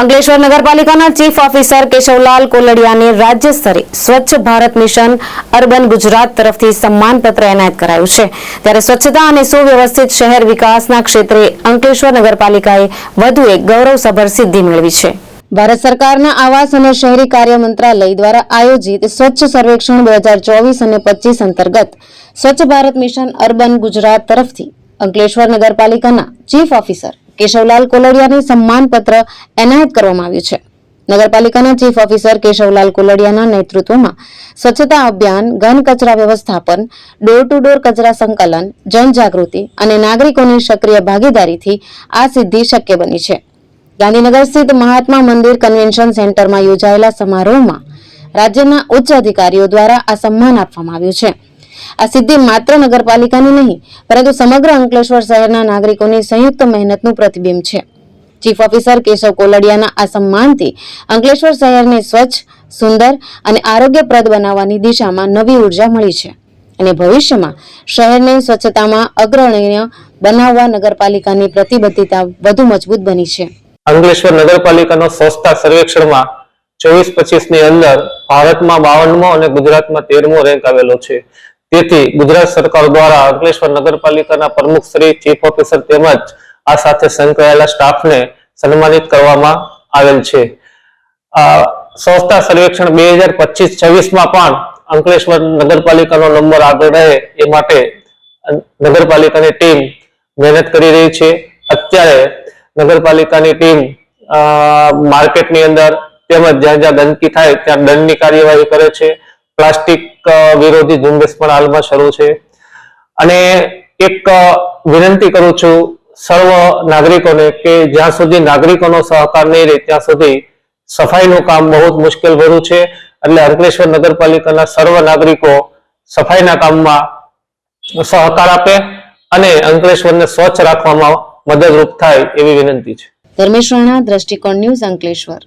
અંકલેશ્વર નગરપાલિકાના chief officer Keshavlal કોલડિયાને રાજ્ય સ્તરે સ્વચ્છ ભારત મિશન, અર્બન ગુજરાત તરફથી સન્માનપત્ર એનાયત કરાયું છે. ત્યારે સ્વચ્છતા અને સુવ્યવસ્થિત શહેર વિકાસના ક્ષેત્રે અંકલેશ્વર નગરપાલિકાએ વધુ એક ગૌરવસભર સિદ્ધિ મેળવી છે. ભારત સરકારના આવાસ અને શહેરી કાર્ય મંત્રાલય દ્વારા આયોજિત સ્વચ્છ સર્વેક્ષણ બે હજાર ચોવીસ અને પચીસ અંતર્ગત સ્વચ્છ ભારત મિશન, અર્બન ગુજરાત તરફથી અંકલેશ્વર નગરપાલિકાના ચીફ ઓફિસર કેશવલાલ કોલડિયાને સન્માનપત્ર એનાયત કરવામાં આવ્યું છે. નગરપાલિકાના ચીફ ઓફિસર કેશવલાલ કોલડિયાના નેતૃત્વમાં સ્વચ્છતા અભિયાન, ઘન કચરા વ્યવસ્થાપન, ડોર ટુ ડોર કચરા સંકલન, જનજાગૃતિ અને નાગરિકોની સક્રિય ભાગીદારીથી આ સિદ્ધિ શક્ય બની છે. ગાંધીનગર સ્થિત મહાત્મા મંદિર કન્વેન્શન સેન્ટરમાં યોજાયેલા સમારોહમાં રાજ્યના ઉચ્ચ અધિકારીઓ દ્વારા આ સન્માન આપવામાં આવ્યું છે. આ સિદ્ધિ માત્ર નગરપાલિકાની નહીં, પરંતુ સમગ્ર અંકલેશ્વર શહેરના નાગરિકોની સંયુક્ત મહેનતનું પ્રતિબિંબ છે. ચીફ ઓફિસર કેશવ કોલડિયાના આ સન્માનથી અંકલેશ્વર શહેરને સ્વચ્છ, સુંદર અને આરોગ્યપ્રદ બનાવવાની દિશામાં નવી ઊર્જા મળી છે અને ભવિષ્યમાં શહેરને સ્વચ્છતામાં અગ્રણીય બનાવવા નગરપાલિકાની પ્રતિબદ્ધતા વધુ મજબૂત બની છે. અંકલેશ્વર નગરપાલિકાનો સ્વચ્છતા સર્વેક્ષણમાં ચોવીસ પચીસની અંદર ભારતમાં બાવનમો અને ગુજરાતમાં તેરમો રેન્ક આવેલો છે. તેથી ગુજરાત સરકાર દ્વારા અંકલેશ્વર નગરપાલિકાના પ્રમુખ શ્રી ચીફ ઓફિસર તેમજ આ સાથે સંકળાયેલા સ્ટાફને સન્માનિત કરવામાં આવેલ છે. સ્વચ્છતા સર્વેક્ષણ બે હજાર પચીસ છવ્વીસમાં પણ અંકલેશ્વર નગરપાલિકાનો નંબર આગળ રહે એ માટે નગરપાલિકાની ટીમ મહેનત કરી રહી છે. અત્યારે નગરપાલિકાની ટીમ માર્કેટની અંદર તેમજ જ્યાં જ્યાં ગંદકી થાય ત્યાં દંડની કાર્યવાહી કરે છે. પ્લાસ્ટિક વિરોધી ઝુંબેશ પણ હાલમાં શરૂ છે. અને એક વિનંતી કરું છું સર્વ નાગરિકોને કે જ્યાં સુધી નાગરિકોનો સહકાર નહીં રહે, ત્યાં સુધી સફાઈનું કામ બહુ જ મુશ્કેલ ભર્યું છે. એટલે અંકલેશ્વર નગરપાલિકાના સર્વ નાગરિકો સફાઈના કામમાં સહકાર આપે અને અંકલેશ્વરને સ્વચ્છ રાખવામાં મદદરૂપ થાય એવી વિનંતી છે. ધર્મેશ દ્રષ્ટિકોણ ન્યૂઝ અંકલેશ્વર.